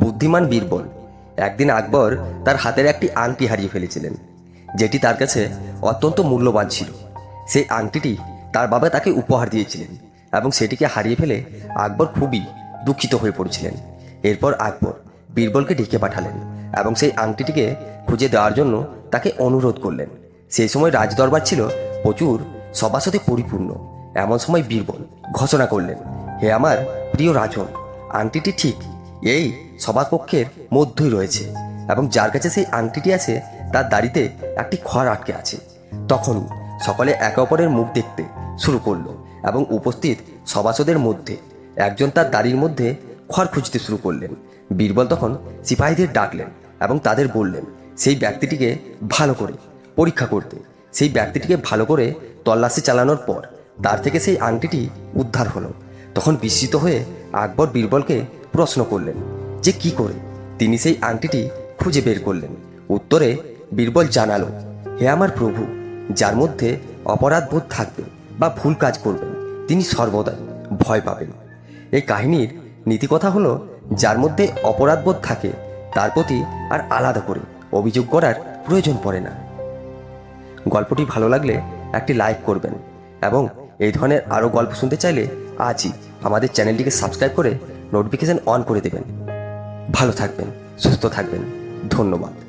বুদ্ধিমান বীরবল। একদিন আকবর তার হাতের একটি আংটি হারিয়ে ফেলেছিলেন, যেটি তার কাছে অত্যন্ত মূল্যবান ছিল। সেই আংটিটি তার বাবা তাকে উপহার দিয়েছিলেন এবং সেটিকে হারিয়ে ফেলে আকবর খুবই দুঃখিত হয়ে পড়েছিলেন। এরপর আকবর বীরবলকে ডেকে পাঠালেন এবং সেই আংটিটিকে খুঁজে দেওয়ার জন্য তাকে অনুরোধ করলেন। সেই সময় রাজদরবার ছিল, প্রচুর সভাসদে পরিপূর্ণ। এমন সময় বীরবল ঘোষণা করলেন, হে আমার প্রিয় রাজন, আংটিটি ঠিক এই সবার পক্ষের মধ্যেই রয়েছে এবং যার কাছে সেই আংটিটি আছে, তার দাড়িতে একটি খড় আটকে আছে। তখন সকলে একে অপরের মুখ দেখতে শুরু করল এবং উপস্থিত সভাসদের মধ্যে একজন তার দাড়ির মধ্যে খড় খুঁজতে শুরু করলেন। বীরবল তখন সিপাহীদের ডাকলেন এবং তাদের বললেন, সেই ব্যক্তিটিকে ভালো করে পরীক্ষা করতে। সেই ব্যক্তিটিকে ভালো করে তল্লাশি চালানোর পর তার থেকে সেই আংটিটি উদ্ধার হলো। তখন বিস্মিত হয়ে আকবর বীরবলকে প্রশ্ন করলেন, যে কি করে? তিনি সেই আংটিটি খুঁজে বের করলেন। উত্তরে বীরবল জানালো, হে আমার প্রভু, যার মধ্যে অপরাধ বোধ থাকবে বা ভুল কাজ করবেন, তিনি সর্বদাই ভয় পাবেন। এই কাহিনীর নীতিকথা হলো, যার মধ্যে অপরাধ বোধ থাকে, তার প্রতি আর আলাদা করে অভিযোগ করার প্রয়োজন পড়ে না। গল্পটি ভালো লাগলে একটি লাইক করবেন এবং এই ধরনের আরও গল্প শুনতে চাইলে আজই আমাদের চ্যানেলটিকে সাবস্ক্রাইব করে নোটিফিকেশন অন করে দেবেন। ভালো থাকবেন সুস্থ থাকবেন। ধন্যবাদ।